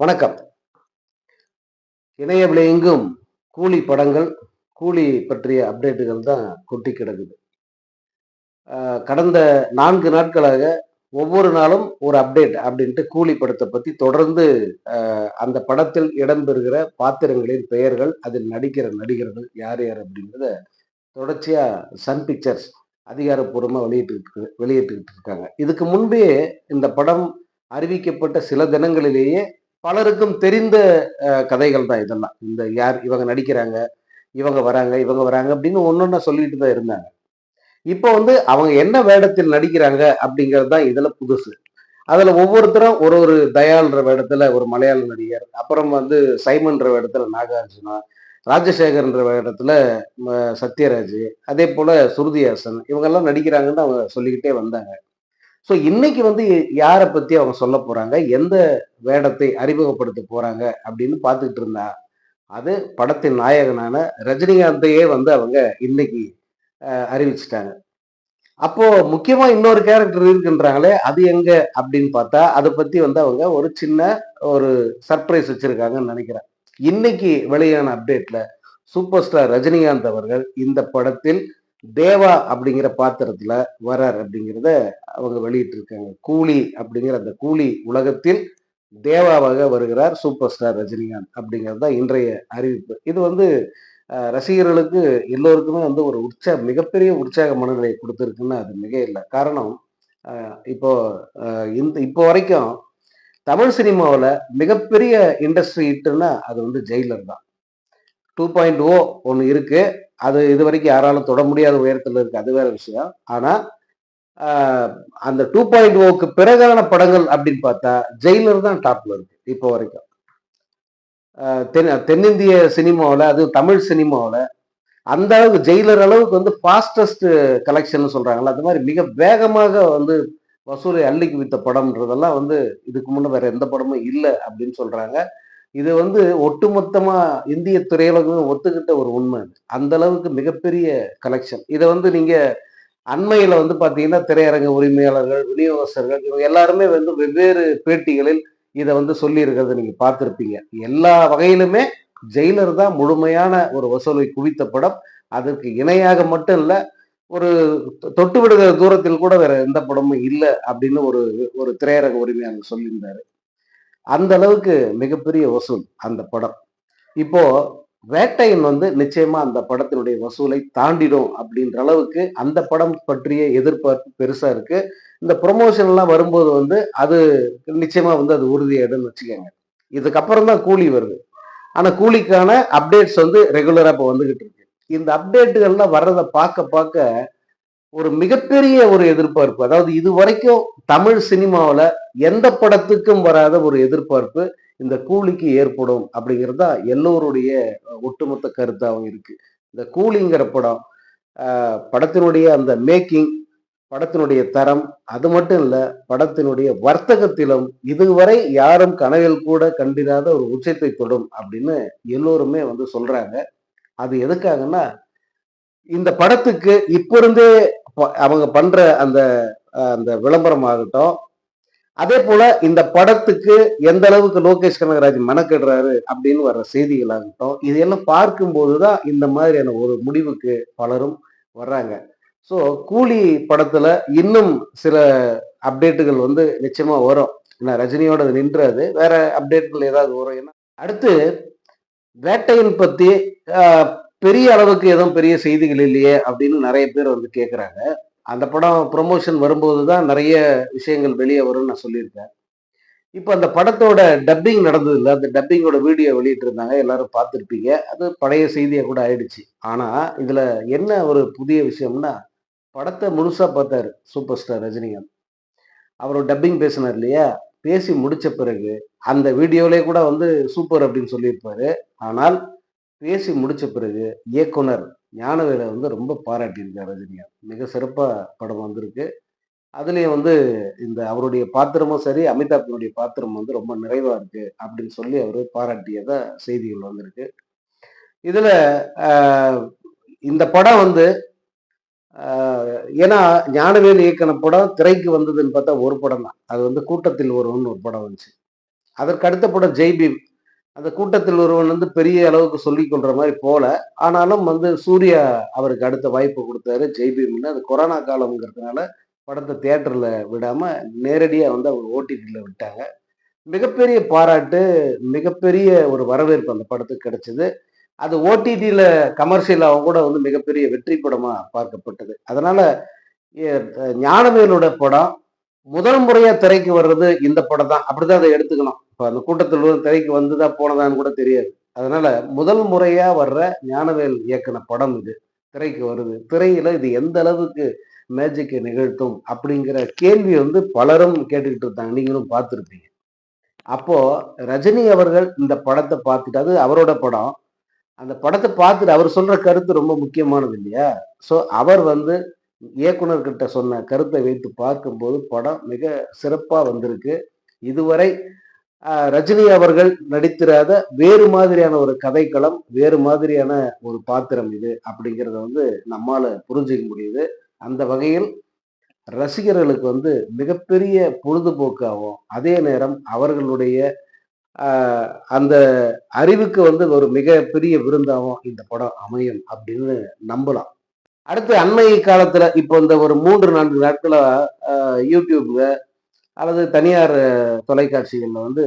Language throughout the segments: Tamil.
வணக்கம். இணைய விலையெங்கும் கூலி படங்கள் கூலி பற்றிய அப்டேட்டுகள் தான் கொட்டி கிடக்குது. கடந்த நான்கு நாட்களாக ஒவ்வொரு நாளும் ஒரு அப்டேட் அப்படின்ட்டு கூலி படத்தை பற்றி தொடர்ந்து அந்த படத்தில் இடம்பெறுகிற பாத்திரங்களின் பெயர்கள் அதில் நடிக்கிற நடிகர்கள் யார் யார் அப்படிங்கிறத தொடர்ச்சியாக சன் பிக்சர்ஸ் அதிகாரப்பூர்வமாக வெளியிட்டு வெளியிட்டுக்கிட்டு இருக்காங்க இதுக்கு முன்பே இந்த படம் அறிவிக்கப்பட்ட சில தினங்களிலேயே பலருக்கும் தெரிந்த கதைகள் தான் இதெல்லாம். இந்த யார் இவங்க நடிக்கிறாங்க இவங்க வராங்க இவங்க வராங்க அப்படின்னு ஒன்னொன்னா சொல்லிட்டு தான் இருந்தாங்க. இப்போ வந்து அவங்க என்ன வேடத்தில் நடிக்கிறாங்க அப்படிங்கிறது தான் இதுல புதுசு. அதுல ஒவ்வொருத்தரும் ஒரு ஒரு தயாளுன்ற வேடத்துல ஒரு மலையாள நடிகர் அப்புறம் வந்து சைமன்ற வேடத்துல நாகார்ஜுனா ராஜசேகர்ன்ற வேடத்தில் ம, சத்யராஜ் அதே போல் சுருதிஹாசன் இவங்கெல்லாம் நடிக்கிறாங்கன்னு அவங்க சொல்லிக்கிட்டே வந்தாங்க. ஸோ இன்னைக்கு வந்து யாரை பத்தி அவங்க சொல்ல போறாங்க? எந்த வேடத்தை அறிமுகப்படுத்த போறாங்க? அப்படின்னு பார்த்துக்கிட்டு இருந்தா அது படத்தின் நாயகனான ரஜினிகாந்தையே வந்து அவங்க இன்னைக்கு அஹ், அறிவிச்சிட்டாங்க. அப்போ முக்கியமா இன்னொரு கேரக்டர் இருக்குன்றாங்களே அது எங்க அப்படின்னு பார்த்தா அதை பத்தி வந்து அவங்க ஒரு சின்ன ஒரு சர்ப்ரைஸ் வச்சிருக்காங்கன்னு நினைக்கிறேன். இன்னைக்கு வெளியான அப்டேட்ல சூப்பர் ஸ்டார் ரஜினிகாந்த் அவர்கள் இந்த படத்தில் தேவா அப்படிங்கிற பாத்திரத்துல வரார் அப்படிங்கிறத அவங்க வெளியிட்டு இருக்காங்க கூலி அப்படிங்கிற அந்த கூலி உலகத்தில் தேவாவாக வருகிறார் சூப்பர் ஸ்டார் ரஜினிகாந்த் அப்படிங்கிறது தான் இன்றைய அறிவிப்பு. இது வந்து ரசிகர்களுக்கு எல்லோருக்குமே வந்து ஒரு உற்சாக மிகப்பெரிய உற்சாக மனநிலையை கொடுத்துருக்குன்னு அது மிக இல்லை காரணம் இப்போ இந்த இப்போ வரைக்கும் தமிழ் சினிமாவில் மிகப்பெரிய இண்டஸ்ட்ரி ஹிட்டுன்னா அது வந்து ஜெயிலர் தான். டூ பாயிண்ட் ஓ ஒன்று இருக்குது அது இது வரைக்கும் யாராலும் தொட முடியாத உயரத்தில் இருக்கு. அது வேற விஷயம். ஆனா அந்த டூ பாயிண்ட் ஓக்கு பிறகான படங்கள் அப்படின்னு பார்த்தா ஜெயிலர் தான் டாப்ல இருக்கு இப்போ வரைக்கும். தென் தென்னிந்திய சினிமாவில் அது தமிழ் சினிமாவில் அந்த அளவுக்கு ஜெயிலர் அளவுக்கு வந்து ஃபாஸ்டஸ்ட் கலெக்ஷன் சொல்றாங்கல்ல அந்த மாதிரி மிக வேகமாக வந்து வசூலை அள்ளிக்கு வித்த படம்ன்றதெல்லாம் வந்து இதுக்கு முன்னே வேற எந்த படமும் இல்லை அப்படின்னு சொல்றாங்க. இது வந்து ஒட்டுமொத்தமா இந்திய திரையுலகம் ஒத்துக்கிட்ட ஒரு உண்மை அந்த அளவுக்கு மிகப்பெரிய கலெக்ஷன் இதை வந்து நீங்க அண்மையில வந்து பாத்தீங்கன்னா திரையரங்க உரிமையாளர்கள் விநியோகஸ்தர்கள் இவங்க எல்லாருமே வந்து வெவ்வேறு பேட்டிகளில் இதை வந்து சொல்லி இருக்கிறத நீங்க பார்த்துருப்பீங்க. எல்லா வகையிலுமே ஜெயிலர் தான் முழுமையான ஒரு வசூலை குவித்த படம். அதற்கு இணையாக மட்டும் இல்ல ஒரு தொட்டு விடுகிற தூரத்தில் கூட வேற எந்த படமும் இல்லை அப்படின்னு ஒரு ஒரு திரையரங்க உரிமையாளர் சொல்லியிருந்தாரு. அந்த அளவுக்கு மிகப்பெரிய வசூல் அந்த படம். இப்போ வேட்டையன் வந்து நிச்சயமா அந்த படத்தினுடைய வசூலை தாண்டிடும் அப்படின்ற அளவுக்கு அந்த படம் பற்றிய எதிர்பார்ப்பு பெருசா இருக்கு. இந்த ப்ரொமோஷன் எல்லாம் வரும்போது வந்து அது நிச்சயமா வந்து அது உறுதியாயிடும்னு வச்சுக்கோங்க. இதுக்கப்புறம் தான் கூலி வருது. ஆனா கூலிக்கான அப்டேட்ஸ் வந்து ரெகுலரா இப்போ வந்துகிட்டு இருக்கு. இந்த அப்டேட்டுகள்லாம் வர்றதை பார்க்க பார்க்க ஒரு மிகப்பெரிய ஒரு எதிர்பார்ப்பு. அதாவது இது வரைக்கும் தமிழ் சினிமாவில் எந்த படத்துக்கும் வராத ஒரு எதிர்பார்ப்பு இந்த கூலிக்கு ஏற்படும் அப்படிங்கிறது தான் எல்லோருடைய ஒட்டுமொத்த கருத்தாகவும் இருக்கு. இந்த கூலிங்கிற படம் படத்தினுடைய அந்த மேக்கிங் படத்தினுடைய தரம் அது மட்டும் இல்லை படத்தினுடைய வர்த்தகத்திலும் இதுவரை யாரும் கனவில் கூட கண்டிராத ஒரு உச்சத்தை தொடும் அப்படின்னு எல்லோருமே வந்து சொல்றாங்க. அது எதுக்காகன்னா இந்த படத்துக்கு இப்போ இருந்தே அவங்க பண்ற அந்த அந்த விளம்பரம் ஆகட்டும் அதே போல இந்த படத்துக்கு எந்த அளவுக்கு லோகேஷ் கனகராஜ் மெனக்கிடுறாரு அப்படின்னு வர்ற செய்திகளாகட்டும் இதையெல்லாம் பார்க்கும்போது தான் இந்த மாதிரியான ஒரு முடிவுக்கு பலரும் வர்றாங்க. ஸோ கூலி படத்துல இன்னும் சில அப்டேட்டுகள் வந்து நிச்சயமா வரும். ஏன்னா ரஜினியோட அது நின்றாது வேற அப்டேட்கள் ஏதாவது வரும். ஏன்னா அடுத்து வேட்டையின் பத்தி பெரிய அளவுக்கு எதுவும் பெரிய செய்திகள் இல்லையே அப்படின்னு நிறைய பேர் வந்து கேட்குறாங்க அந்த படம் ப்ரொமோஷன் வரும்போது தான் நிறைய விஷயங்கள் வெளியே வரும்னு நான் சொல்லியிருக்கேன். இப்போ அந்த படத்தோட டப்பிங் நடந்தது இல்லை அந்த டப்பிங்கோட வீடியோ வெளியிட்டு இருந்தாங்க எல்லாரும் பார்த்துருப்பீங்க. அது பழைய செய்தியாக கூட ஆயிடுச்சு. ஆனால் இதில் என்ன ஒரு புதிய விஷயம்னா படத்தை முழுசாக பார்த்தாரு சூப்பர் ஸ்டார் ரஜினிகாந்த். அவர் டப்பிங் பேசினார் இல்லையா? பேசி முடித்த பிறகு அந்த வீடியோவிலே கூட வந்து சூப்பர் அப்படின்னு சொல்லியிருப்பாரு. ஆனால் பேசி முடிச்ச பிறகு இயக்குனர் ஞானவேலை வந்து ரொம்ப பாராட்டியிருக்கார் ரஜினிகாந்த் மிக சிறப்பாக படம் வந்திருக்கு. அதுலேயும் வந்து இந்த அவருடைய பாத்திரமும் சரி அமிதாப்பினுடைய பாத்திரம் வந்து ரொம்ப நிறைவாக இருக்கு அப்படின்னு சொல்லி அவர் பாராட்டியதான் செய்திகள் வந்திருக்கு. இதில் இந்த படம் வந்து ஏன்னா ஞானவேல் இயக்கின படம் திரைக்கு வந்ததுன்னு பார்த்தா ஒரு படம் தான் அது வந்து கூட்டத்தில் ஒருவன் ஒரு படம் வந்துச்சு. அதற்கு அடுத்த படம் ஜெய்பீம். அந்த கூட்டத்தில் ஒருவன் வந்து பெரிய அளவுக்கு சொல்லிக் கொள்ற மாதிரி போல. ஆனாலும் வந்து சூர்யா அவருக்கு அடுத்த வாய்ப்பு கொடுத்தாரு. ஜெய்பீம்னு அது கொரோனா காலம்ங்கிறதுனால படத்தை தேட்டரில் விடாமல் நேரடியாக வந்து அவங்க ஓடிடியில் விட்டாங்க. மிகப்பெரிய பாராட்டு மிகப்பெரிய ஒரு வரவேற்பு அந்த படத்துக்கு கிடைச்சது. அது ஓடிடியில் கமர்ஷியலாகவும் கூட வந்து மிகப்பெரிய வெற்றி படமாக பார்க்கப்பட்டது. அதனால ஞானவேலோட படம் முதல் முறையா திரைக்கு வர்றது இந்த படம் தான் அப்படிதான் அதை எடுத்துக்கணும். இப்போ அந்த கூட்டத்தில் திரைக்கு வந்துதான் போனதான்னு கூட தெரியாது. அதனால முதல் முறையா வர்ற ஞானவேல் இயக்குன படம் இது. திரைக்கு வருது. திரையில இது எந்த அளவுக்கு மேஜிக்கை நிகழ்த்தும் அப்படிங்கிற கேள்வி வந்து பலரும் கேட்டுக்கிட்டு இருந்தாங்க நீங்களும் பார்த்துருப்பீங்க. அப்போ ரஜினி அவர்கள் இந்த படத்தை பார்த்துட்டு அது அவரோட படம். அந்த படத்தை பார்த்துட்டு அவர் சொல்ற கருத்து ரொம்ப முக்கியமானது இல்லையா? ஸோ அவர் வந்து இயக்குனர்கிட்ட சொன்ன கருத்தை வைத்து பார்க்கும்போது படம் மிக சிறப்பாக வந்திருக்கு. இதுவரை ரஜினி அவர்கள் நடித்திராத வேறு மாதிரியான ஒரு கதைக்களம் வேறு மாதிரியான ஒரு பாத்திரம் இது அப்படிங்கிறத வந்து நம்மால் புரிஞ்சுக்க முடியுது. அந்த வகையில் ரசிகர்களுக்கு வந்து மிகப்பெரிய பொழுதுபோக்காகவும் அதே நேரம் அவர்களுடைய அந்த அறிவுக்கு வந்து ஒரு மிகப்பெரிய விருந்தாகவும் இந்த படம் அமையும் அப்படின்னு நம்பலாம். அடுத்து அண்மை காலத்துல இப்போ இந்த ஒரு மூன்று நான்கு நாட்களாக யூடியூப்ல அல்லது தனியார் தொலைக்காட்சிகளில் வந்து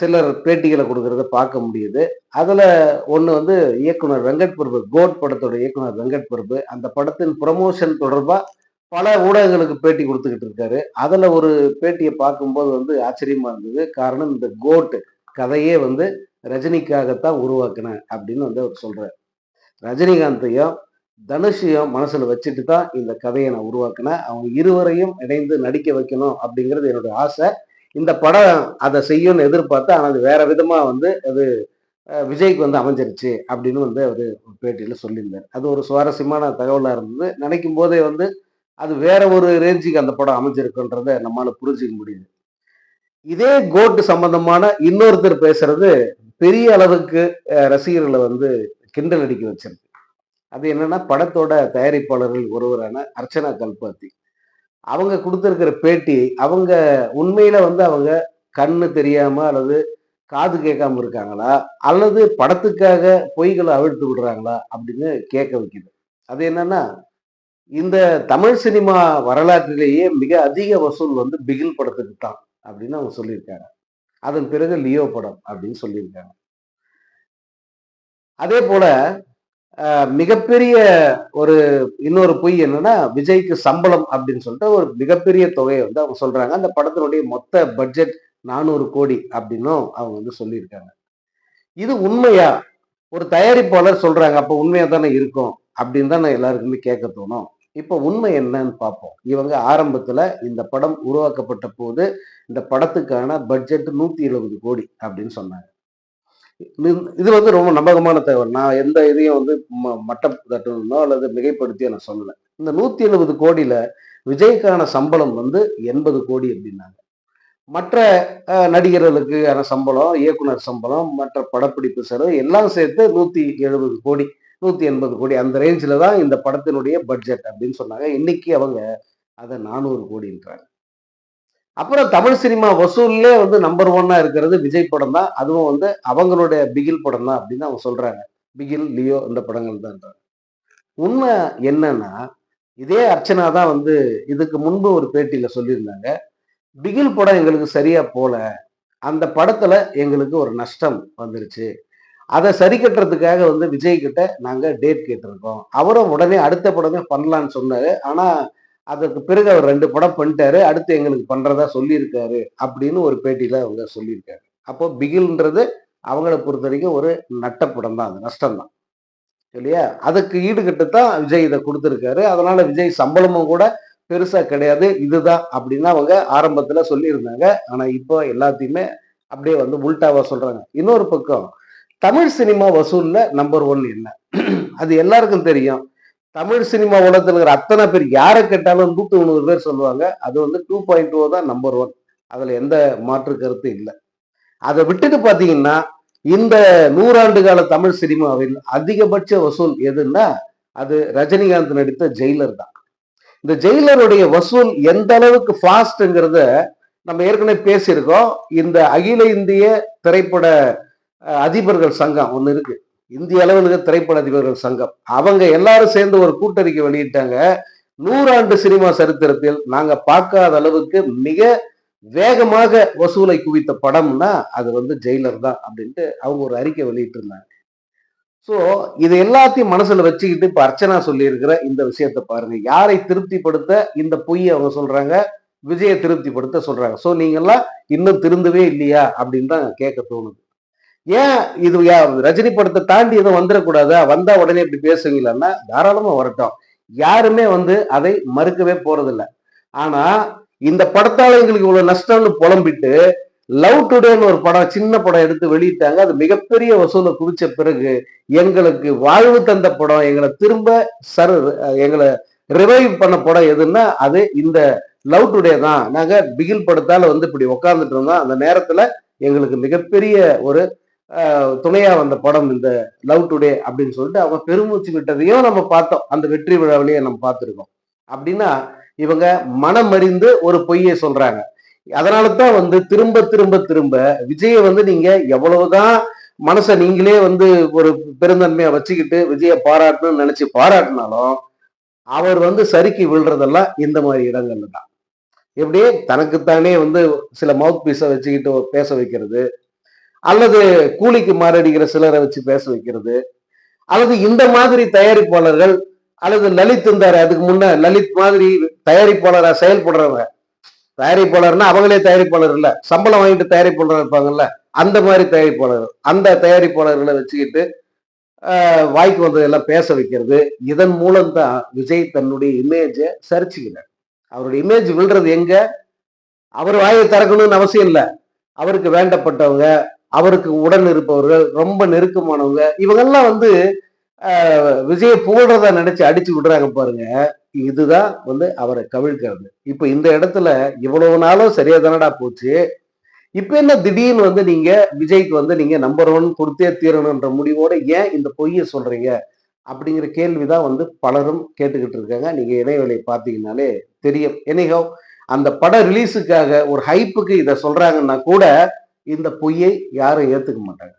சிலர் பேட்டிகளை கொடுக்கறத பார்க்க முடியுது. அதில் ஒன்று வந்து இயக்குனர் வெங்கட் பிரபு கோட் படத்தோட இயக்குனர் வெங்கட் பிரபு அந்த படத்தின் ப்ரமோஷன் தொடர்பாக பல ஊடகங்களுக்கு பேட்டி கொடுத்துக்கிட்டு இருக்காரு. அதில் ஒரு பேட்டியை பார்க்கும்போது வந்து ஆச்சரியமாக இருந்தது. காரணம் இந்த கோட் கதையே வந்து ரஜினிக்காகத்தான் உருவாக்கினேன் அப்படின்னு வந்து அவர் சொல்கிறார் ரஜினிகாந்தையும் தனுஷையும் மனசுல வச்சுட்டு தான் இந்த கதையை நான் உருவாக்கினேன். அவங்க இருவரையும் இணைந்து நடிக்க வைக்கணும் அப்படிங்கிறது என்னோட ஆசை. இந்த படம் அதை செய்யும்னு எதிர்பார்த்தேன் ஆனால் அது வேற விதமா வந்து அது விஜய்க்கு வந்து அமைஞ்சிருச்சு அப்படின்னு வந்து அவர் பேட்டியில சொல்லியிருந்தார். அது ஒரு சுவாரஸ்யமான தகவலா இருந்தது. நினைக்கும் போதே வந்து அது வேற ஒரு ரேஞ்சுக்கு அந்த படம் அமைஞ்சிருக்குன்றத நம்மளால் புரிஞ்சிக்க முடியுது. இதே கோட் சம்பந்தமான இன்னொருத்தர் பேசுறது பெரிய அளவுக்கு ரசிகர்களை வந்து கிண்டல் அடிக்க வச்சிருக்கு. அது என்னன்னா படத்தோட தயாரிப்பாளர்கள் ஒருவரான அர்ச்சனா கல்பாத்தி. அவங்க கொடுத்துருக்கிற பேட்டி அவங்க உண்மையில வந்து அவங்க கண்ணு தெரியாம அல்லது காது கேட்காம இருக்காங்களா? அல்லது படத்துக்காக பொய்களை அவிழ்த்து விடுறாங்களா? அப்படின்னு கேட்க வைக்குது. அது என்னன்னா இந்த தமிழ் சினிமா வரலாற்றிலேயே மிக அதிக வசூல் வந்து பிகில் படத்துக்கு தான் அப்படின்னு அவங்க சொல்லியிருக்காங்க. அதன் பிறகு லியோ படம் அப்படின்னு சொல்லியிருக்காங்க. அதே போல மிகப்பெரிய ஒரு இன்னொரு பொய் என்னன்னா விஜய்க்கு சம்பளம் அப்படின்னு சொல்லிட்டு ஒரு மிகப்பெரிய தொகையை வந்து அவங்க சொல்றாங்க. அந்த படத்தினுடைய மொத்த பட்ஜெட் நானூறு கோடி அப்படின்னும் அவங்க வந்து சொல்லியிருக்காங்க. இது உண்மையா? ஒரு தயாரிப்பாளர் சொல்றாங்க அப்போ உண்மையா தானே இருக்கும் அப்படின்னு தான் எல்லாருக்குமே கேட்க தோணும். இப்போ உண்மை என்னன்னு பார்ப்போம். இவங்க ஆரம்பத்துல இந்த படம் உருவாக்கப்பட்ட போது இந்த படத்துக்கான பட்ஜெட் நூத்தி எழுபது கோடி அப்படின்னு சொன்னாங்க. இது- இது வந்து ரொம்ப நம்பகமான தகவல். நான் எந்த இதையும் வந்து ம- மட்டம் தட்டணும்னோ அல்லது மிகைப்படுத்தியோ நான் சொல்லலை. இந்த நூத்தி எழுபது கோடியில விஜய்க்கான சம்பளம் வந்து எண்பது கோடி அப்படின்னாங்க. மற்ற நடிகர்களுக்கான சம்பளம் இயக்குனர் சம்பளம் மற்ற படப்பிடிப்பு செலவு எல்லாம் சேர்த்து நூத்தி எழுபது கோடி நூத்தி எண்பது கோடி. அந்த ரேஞ்சில தான் இந்த படத்தினுடைய பட்ஜெட் அப்படின்னு சொன்னாங்க. இன்னைக்கு அவங்க அதை நானூறு கோடின்றாங்க. அப்புறம் தமிழ் சினிமா வசூல்லே வந்து நம்பர் ஒன்னா இருக்கிறது விஜய் படம் தான். அதுவும் வந்து அவங்களுடைய பிகில் படம் தான் அப்படின்னு அவங்க சொல்றாங்க. பிகில் லியோ இந்த படங்கள் தான் உண்மை என்னன்னா இதே அர்ச்சனா தான் வந்து இதுக்கு முன்பு ஒரு பேட்டியில சொல்லியிருந்தாங்க. பிகில் படம் எங்களுக்கு சரியா போல. அந்த படத்துல எங்களுக்கு ஒரு நஷ்டம் வந்துருச்சு. அதை சரி கட்டுறதுக்காக வந்து விஜய் கிட்ட நாங்கள் டேட் கேட்டிருக்கோம். அவரும் உடனே அடுத்த படமே பண்ணலான்னு சொன்னாரு. ஆனா அதற்கு பிறகு அவர் ரெண்டு படம் பண்ணிட்டாரு. அடுத்து எங்களுக்கு பண்றதா சொல்லியிருக்காரு அப்படின்னு ஒரு பேட்டியில அவங்க சொல்லியிருக்காரு. அப்போ பிகில்ன்றது அவங்கள பொறுத்த வரைக்கும் ஒரு நட்டப்படம் தான். அது நஷ்டம் தான் இல்லையா? அதுக்கு ஈடுகட்டு தான் விஜய் இதை கொடுத்துருக்காரு. அதனால விஜய் சம்பளமும் கூட பெருசா கிடையாது. இதுதான் அப்படின்னு அவங்க ஆரம்பத்துல சொல்லியிருந்தாங்க. ஆனா இப்போ எல்லாத்தையுமே அப்படியே வந்து உல்டாவா சொல்றாங்க. இன்னொரு பக்கம் தமிழ் சினிமா வசூல்ல நம்பர் ஒன் என்ன? அது எல்லாருக்கும் தெரியும். தமிழ் சினிமா உலகத்துல இருக்கிற அத்தனை பேர் யாரை கேட்டாலும் நூத்தி முந்நூறு பேர் சொல்லுவாங்க. அது வந்து டூ பாயிண்ட் டூ தான் நம்பர் ஒன் அதில் எந்த மாற்று கருத்து இல்லை. அதை விட்டுட்டு பார்த்தீங்கன்னா இந்த நூறாண்டு கால தமிழ் சினிமாவில் அதிகபட்ச வசூல் எதுன்னா அது ரஜினிகாந்த் நடித்த ஜெயிலர் தான். இந்த ஜெயிலருடைய வசூல் எந்த அளவுக்கு ஃபாஸ்ட்ங்கிறத நம்ம ஏற்கனவே பேசியிருக்கோம். இந்த அகில இந்திய திரைப்பட அதிபர்கள் சங்கம் ஒன்று இருக்கு. இந்திய அளவில் திரைப்பட அதிபர்கள் சங்கம். அவங்க எல்லாரும் சேர்ந்து ஒரு கூட்டறிக்கை வெளியிட்டாங்க. நூறாண்டு சினிமா சரித்திரத்தில் நாங்க பார்க்காத அளவுக்கு மிக வேகமாக வசூலை குவித்த படம்னா அது வந்து ஜெயிலர் தான் அப்படின்ட்டு அவங்க ஒரு அறிக்கை வெளியிட்டு இருந்தாங்க ஸோ இது எல்லாத்தையும் மனசுல வச்சுக்கிட்டு இப்ப அர்ச்சனா சொல்லியிருக்கிற இந்த விஷயத்த பாருங்க. யாரை திருப்திப்படுத்த இந்த பொய்யை அவங்க சொல்றாங்க? விஜயை திருப்திப்படுத்த சொல்றாங்க. ஸோ நீங்கெல்லாம் இன்னும் திருந்தவே இல்லையா அப்படின்னு தான் கேட்க தோணுது. ஏன் இது யா- ரஜினி படத்தை தாண்டி எதுவும் வந்துடக்கூடாதா? வந்தா உடனே இப்படி பேசுவீங்களான்னா தாராளமா வரட்டும். யாருமே வந்து அதை மறுக்கவே போறதில்ல. ஆனா இந்த படத்தால எங்களுக்கு இவ்வளவு நஷ்டம்னு புலம்பிட்டு லவ் டுடேன்னு ஒரு படம் சின்ன படம் எடுத்து வெளியிட்டாங்க. அது மிகப்பெரிய வசூலை குவிச்ச பிறகு எங்களுக்கு வாழ்வு தந்த படம் எங்களை திரும்ப சர் எங்களை ரிவைவ் பண்ண படம் எதுன்னா அது இந்த லவ் டுடே தான். நாங்க பிகில் படத்தால வந்து இப்படி உக்காந்துட்டு இருந்தோம். அந்த நேரத்துல எங்களுக்கு மிகப்பெரிய ஒரு துணையா வந்த படம் இந்த லவ் டுடே அப்படின்னு சொல்லிட்டு அவங்க பெருமூச்சு விட்டதையும் நம்ம பார்த்தோம். அந்த வெற்றி விழாவிலேயே நம்ம பார்த்துருக்கோம். அப்படின்னா இவங்க மனமறிந்து ஒரு பொய்யை சொல்றாங்க. அதனால தான் வந்து திரும்ப திரும்ப திரும்ப விஜயை வந்து நீங்க எவ்வளவுதான் மனசை நீங்களே வந்து ஒரு பெருந்தன்மையா வச்சுக்கிட்டு விஜயை பாராட்டணும்னு நினைச்சு பாராட்டினாலும் அவர் வந்து சறுக்கி விழுறதெல்லாம் இந்த மாதிரி இடங்கள்ல தான். எப்படியே தனக்குத்தானே வந்து சில மவுத் பீஸை வச்சுக்கிட்டு பேச வைக்கிறது. அல்லது கூலிக்கு மாரடிக்கிற சிலரை வச்சு பேச வைக்கிறது. அல்லது இந்த மாதிரி தயாரிப்பாளர்கள் அல்லது லலித் இருந்தாரு அதுக்கு முன்ன லலித் மாதிரி தயாரிப்பாளரா செயல்படுறவங்க. தயாரிப்பாளர்னா அவங்களே தயாரிப்பாளர் இல்ல சம்பளம் வாங்கிட்டு தயாரிப்பாளர் இருப்பாங்கல்ல அந்த மாதிரி தயாரிப்பாளர் அந்த தயாரிப்பாளர்களை வச்சுக்கிட்டு வாய்க்கு வந்ததெல்லாம் பேச வைக்கிறது. இதன் மூலம் தான் விஜய் தன்னுடைய இமேஜை சரிச்சுக்கிறார். அவருடைய இமேஜ் விழுறது எங்க? அவர் வாயை திறக்கணும்னு அவசியம் இல்லை. அவருக்கு வேண்டப்பட்டவங்க அவருக்கு உடன் இருப்பவர்கள் ரொம்ப நெருக்கமானவங்க இவங்கெல்லாம் வந்து விஜய புகழ்றத நினைச்சு அடிச்சு விடுறாங்க பாருங்க. இதுதான் வந்து அவரை கவிழ்க்கிறது. இப்ப இந்த இடத்துல இவ்வளவு நாளும் சரியா தானடா போச்சு. இப்ப என்ன திடீர்னு வந்து நீங்க விஜய்க்கு வந்து நீங்க நம்பர் ஒன் கொடுத்தே தீரணுன்ற முடிவோட ஏன் இந்த பொய்யை சொல்றீங்க? அப்படிங்கிற கேள்விதான் வந்து பலரும் கேட்டுக்கிட்டு இருக்காங்க. நீங்க இடைவெளி பார்த்தீங்கன்னாலே தெரியும். எனிகோ அந்த பட ரிலீஸுக்காக ஒரு ஹைப்புக்கு இதை சொல்றாங்கன்னா கூட இந்த பொய்யை யாரும் ஏற்றுக்க மாட்டாங்க.